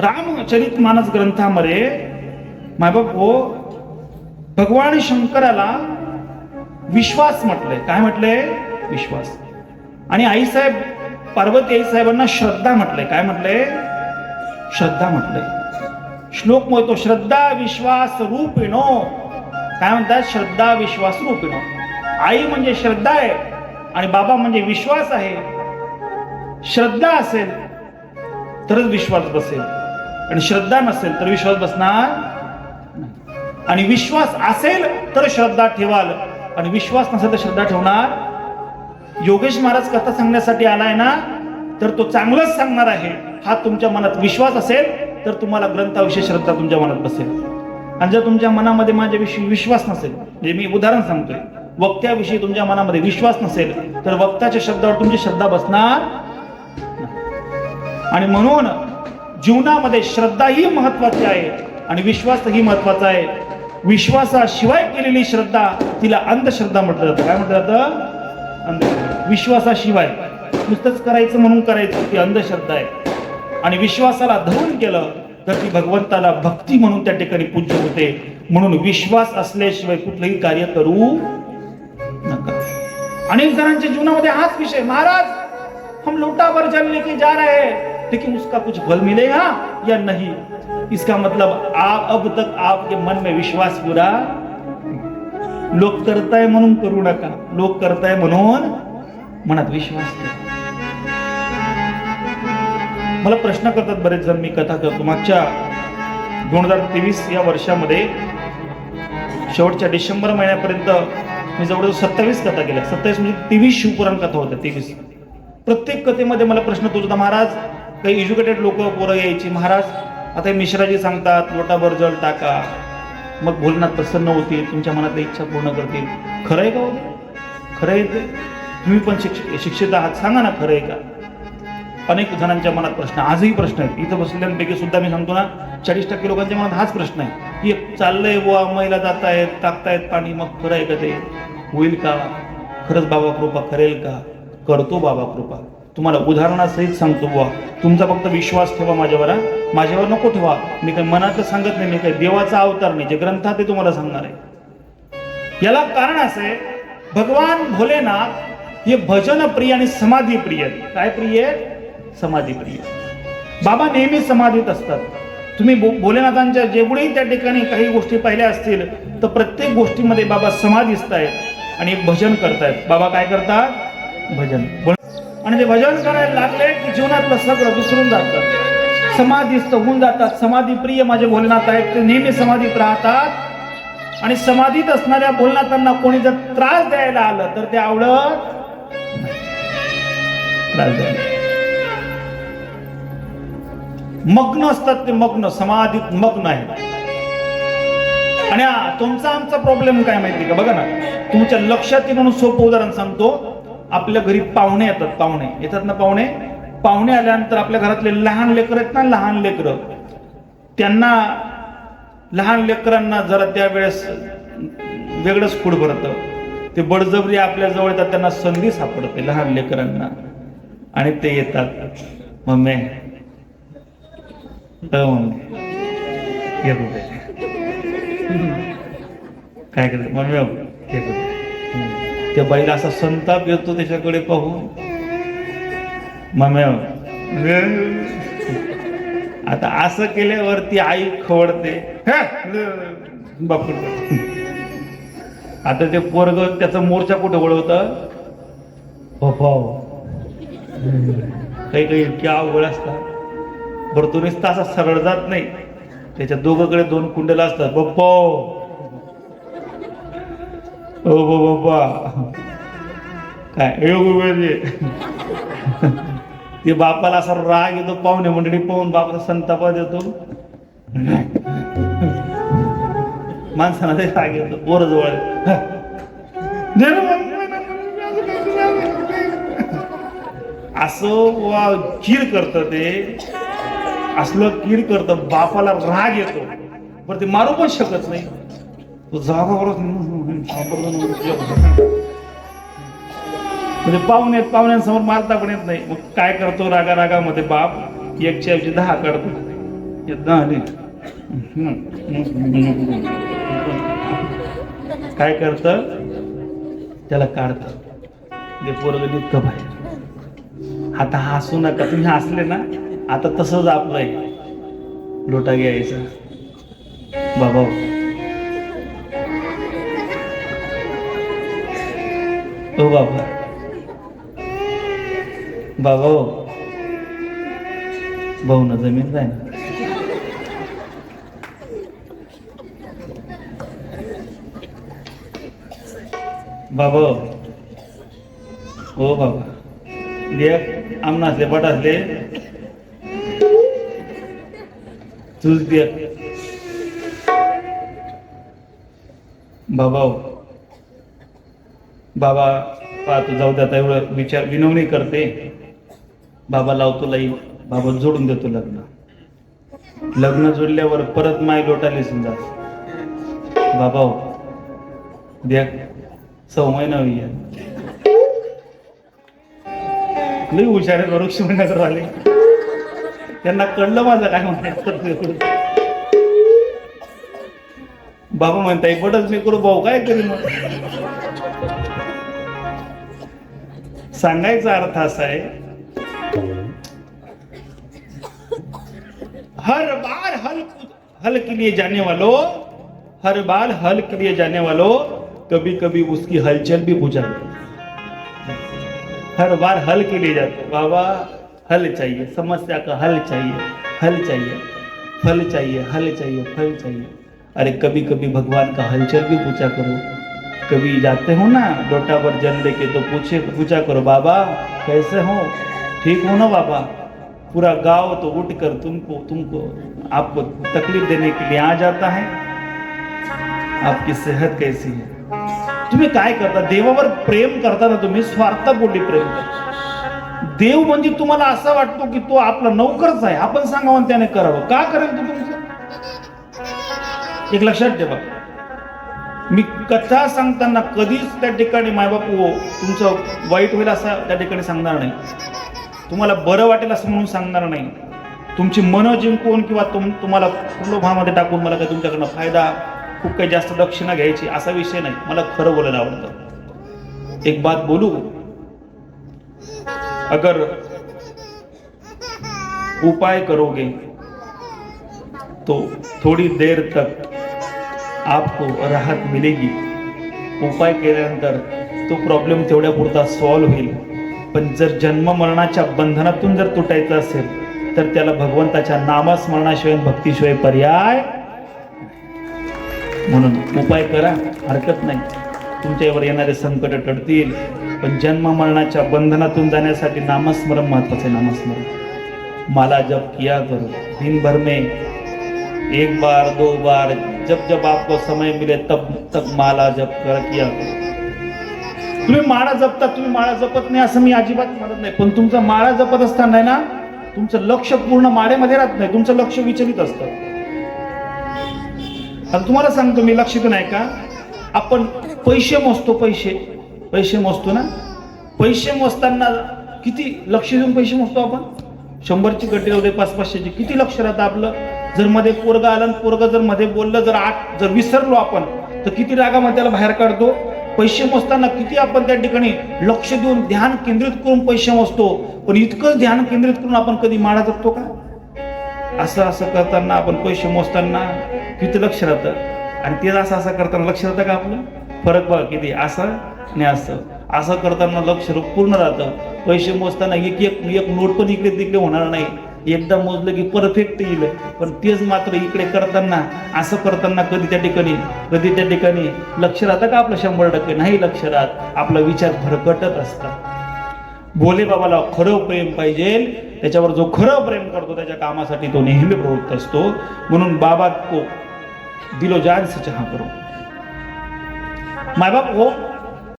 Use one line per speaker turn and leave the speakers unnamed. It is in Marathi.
रामचरित मानस ग्रंथामध्ये मायबाप हो भगवान शंकराला विश्वास म्हटलंय. काय म्हटलंय? विश्वास. आणि आईसाहेब पार्वती आईसाहेबांना श्रद्धा म्हटलंय. काय म्हटलंय? श्रद्धा म्हटलंय. श्लोक म्हणतो श्रद्धा विश्वास रूपिणो. काय म्हणतात? श्रद्धा विश्वास रूपिणो. आई म्हणजे श्रद्धा आहे आणि बाबा म्हणजे विश्वास आहे. श्रद्धा असेल तरच विश्वास बसेल. आणि श्रद्धा नसेल तर विश्वास बसणार आणि विश्वास असेल तर श्रद्धा ठेवाल. आणि विश्वास नसेल तर श्रद्धा ठेवणार योगेश महाराज कथा सांगण्यासाठी आलाय ना तर तो चांगलंच सांगणार आहे. हा तुमच्या मनात विश्वास असेल तर तुम्हाला ग्रंथाविषयी श्रद्धा तुमच्या मनात बसेल. आणि जर तुमच्या मनामध्ये माझ्याविषयी विश्वास नसेल म्हणजे मी उदाहरण सांगतोय वक्त्याविषयी तुमच्या मनामध्ये विश्वास नसेल तर वक्त्याच्या शब्दावर तुमची श्रद्धा बसणार आणि म्हणून जीवनामध्ये श्रद्धा ही महत्वाची आहे आणि विश्वासही महत्त्वाचा आहे. विश्वासाशिवाय केलेली श्रद्धा तिला अंधश्रद्धा म्हटलं जातं. काय म्हटलं जातं? अंधश्रद्धा. विश्वासाशिवाय. नुसतंच करायचं म्हणून करायचं ती अंधश्रद्धा आहे. आणि विश्वासाला धरून केलं तर ती भगवंताला भक्ती म्हणून त्या ठिकाणी पूज्य होते. म्हणून विश्वास असल्याशिवाय कुठलंही कार्य करू नका. अनेक जणांच्या जीवनामध्ये हाच विषय महाराज हम लोटा भर जल लेके जा रहे हैं. लेकिन उसका कुछ फल मिलेगा या नहीं? इसका मतलब आप अब तक आपके मन में विश्वास पूरा? लोक करताय म्हणून करू नका लोक करताय म्हणून मनात विश्वास ठेवा मला प्रश्न करतात बरेच जण मी कथा करतो. मागच्या दोन हजार तेवीस या वर्षामध्ये शेवटच्या डिसेंबर महिन्यापर्यंत मी जवळजवळ सत्तावीस कथा केल्या. सत्तावीस म्हणजे तेवीस शिवपुराण कथा होत्या तेवीस. प्रत्येक कथेमध्ये मला प्रश्न तो होता महाराज काही एज्युकेटेड लोक पोरं यायची. महाराज आता हे मिश्राजी सांगतात लोटाभर जल टाका. मग भोलनाथ प्रसन्न होतील तुमच्या मनातल्या इच्छा पूर्ण करतील. खरं आहे का हो? खरं आहे ते? तुम्ही पण शिक्ष शिक्षित आहात. सांगा ना खरं आहे का? अनेक जणांच्या मनात प्रश्न आजही प्रश्न आहेत. इथं बसलेल्यांपैकी सुद्धा मी सांगतो ना चाळीस टक्के लोकांच्या मनात हाच प्रश्न आहे. की चाललंय बुवा महिला जातायत टाकतायत पाणी मग खरं आहे का ते? होईल का? खरंच बाबा कृपा करेल का? करतो बाबा कृपा. तुम्हाला उदाहरणासहित सांगतो बुवा. तुमचा फक्त विश्वास ठेवा माझ्यावर हा. माझ्यावर नको ठेवा. मी काही मनात सांगत नाही मी काही देवाचा अवतार नाही. जे ग्रंथात ते तुम्हाला सांगणार आहे. याला कारण असं आहे भगवान भोलेनाथ हे भजन प्रिय आणि समाधी प्रिय काय प्रिय समाधी प्रिय बाबा नेहमी समाधीत असतात. तुम्ही भोलेनाथांच्या जेवढेही त्या ठिकाणी काही गोष्टी पाहिल्या असतील तर प्रत्येक गोष्टीमध्ये बाबा समाधीस्त आहेत आणि भजन करतायत. बाबा काय करतात? भजन. बोल- आणि ते भजन करायला लागले की जीवनातलं सगळं विसरून जातं समाधीस्त होऊन जातात. समाधी प्रिय माझे भोलेनाथ आहेत. ते नेहमी समाधीत राहतात. आणि समाधीत असणाऱ्या भोलनाथांना कोणी जर त्रास द्यायला आलं तर ते आवडत त्रास द्यायला मग्न असतात ते मग्न. समाधीत मग्न आहे. आणि तुमचा आमचा प्रॉब्लेम काय माहिती का? बघा ना. तुमच्या लक्षात येईल म्हणून सोपं उदाहरण सांगतो. आपल्या घरी पाहुणे येतात पाहुणे. येतात ना पाहुणे? पाहुणे आल्यानंतर आपल्या घरातले लहान लेकर आहेत ना लहान लेकरं. त्यांना लहान लेकरांना जरा त्यावेळेस वेगळंच फूड भरतं. ते बडजबरी आपल्या जवळ येतात त्यांना संधी सापडते लहान लेकरांना. आणि ते येतात मम्मी काय करते? मम्मी त्या बाईला असा संताप येतो त्याच्याकडे पाहून. बाबू आता असं केल्यावरती आई खवडते बापू आता ते पोरग त्याचा मोर्चा कुठं वळवत? काही काही इतके अवघड असतात. बरं तो नुसता असा सरळ जात नाही. त्याच्या दोघांकडे दोन कुंडला असतात. बप्पा हो, हो, हो, ओ बाबा काय योग ते बापाला असा राग येतो पाहुणे मंडळी पाहून बापाला संतापा देतो माणसाला ते राग येतो बोर जवळ. असं वा कीर करत ते. असलं कीर करतं बापाला राग येतो. पण ते मारू पण शकत नाही. जागावरच म्हणजे पाहुणे पाहुण्यांसमोर मारता पण येत नाही मग काय करतो रागा रागामध्ये बाप एकच्या ऐवजी दहा काढतो एकदा आले काय करत त्याला काढत ते पोरग निघतं बाहेर आता हसू नका तुम्ही हसले ना आता तसंच आपलंय लोटा घ्यायचा बाबा हो बाबा बाबा हो. भाऊ ना जमीन जाय ना बाबा हो. हो बाबा दे पट बटासले तूच दे बाबा हो. बाबा पाहतो जाऊ द्या एवढं विचार विनवणी करते. बाबा लावतो लाईन बाबा जोडून देतो लग्न. लग्न जोडल्यावर परत माय लोटाली समजा बाबा हो. द्या. सौ महिना होईल लई हुशार आहे वृक्ष महिन्यात आले त्यांना कळलं माझं काय म्हणायचं बाबा म्हणताय बडच मी करू भाऊ काय करीन मग? सांगायचा अर्थ असा आहे हर बार हल हल के लिए जाने वालों हर बार हल के लिए जाने वालों कभी कभी उसकी हलचल भी हो बुझा हर बार हल के लिए जाते बाबा हल चाहिए समस्या का हल चाहिए हल चाहिए फल चाहिए हल चाहिए फल चाहिए। अरे कभी कभी भगवान का हलचल भी पूछा करो। कभी जाते हो ना लोटा पर जल लेके तो पूछे, पूछा करो, बाबा, कैसे हो? ठीक हो ना, बाबा। पूरा गाँव तो उठकर तुमको तुमको, आपको तकलीफ़ देने के लिए आ जाता है। आपकी सेहत कैसी है? तुम्ही काय करता? देवावर प्रेम करता ना तुम्ही स्वार्थापोटी प्रेम करता। देव म्हणजे तुम्हाला असा वाटतो की तो आपला नौकरच आहे. आपण सांगावं त्याने करावं. का करेल तो तुमचं? एक लक्षात ठेवा. मी कथा सांगताना कधीच त्या ठिकाणी मायबाप तुमचं वाईट होईल असं त्या ठिकाणी सांगणार नाही. तुम्हाला बरं वाटेल असं म्हणून सांगणार नाही. तुमची मनं जिंकून किंवा तुम तुम्हाला प्रलोभामध्ये टाकून मला काही तुमच्याकडनं फायदा खूप काही जास्त दक्षिणा घ्यायची असा विषय नाही. मला खरं बोलायला आवडतं. एक बात बोलू? अगर उपाय करोगे तो थोड़ी देर तक आपको राहत मिलेगी। उपाय केल्यानंतर तो प्रॉब्लेम तेवढ्या पुरता सॉल्व्ह होईल. पण जर जन्म मरणाच्या बंधनातून जर तुटायचं असेल तर त्याला भगवंताच्या नामस्मरणाशिवाय भक्तीशिवाय पर्याय म्हणून उपाय करा हरकत नाही. तुमच्यावर येणारे संकट टळतील पण जन्म मरणाच्या बंधनातून जाण्यासाठी नामस्मरण महत्त्वाचे नामस्मरण. माला जप किया करो दिनभर में एक बार दो बार जब जब आपको समय मिले तब तक माला जप कर किया तुम्ही माळा जपता तुम्ही माळा जपत नाही असं मी अजिबात म्हणत नाही. पण तुमचा माळा जपत असताना ना तुमचं लक्ष पूर्ण माळेमध्ये राहत नाही. तुमचं लक्ष विचलित असतं. आता तुम्हाला सांगतो मी लक्ष नाही का? आपण पैसे मोजतो पैसे. पैसे मोजतो ना? पैसे मोजताना किती लक्ष देऊन पैसे मोजतो आपण? शंभरची गड्डी होते पाच पाचशेची. किती लक्ष राहतं आपलं? जर मध्ये पोरग आला आणि जर मध्ये बोललं जर आठ जर विसरलो आपण तर किती रागामध्ये त्याला बाहेर काढतो? पैसे मोजताना किती आपण त्या ठिकाणी लक्ष देऊन ध्यान केंद्रित करून पैसे मोजतो? पण इतकंच ध्यान केंद्रित करून आपण कधी माळा जपतो का? असं असं करताना आपण पैसे मोजताना किती लक्ष राहतं? आणि ते असं असं करताना लक्ष राहतं का आपलं? फरक बघा किती असं आणि असं. असं करताना लक्ष पूर्ण राहतं. पैसे मोजताना एक एक एक नोट पण इकडे तिकडे होणार नाही. एकदा मोजलं की परफेक्ट येईल. पण तेच मात्र इकडे करताना असं करताना कधी त्या ठिकाणी कधी त्या ठिकाणी लक्ष राहतं का आपलं शंभर टक्के? नाही लक्ष राहत. आपला विचार भरकटत असतात भोले बाबाला खरं प्रेम पाहिजे. त्याच्यावर जो खरं प्रेम करतो त्याच्या कामासाठी तो नेहमी प्रवृत्त असतो. म्हणून बाबा को दिलो जान से चहा करो. माय बाप हो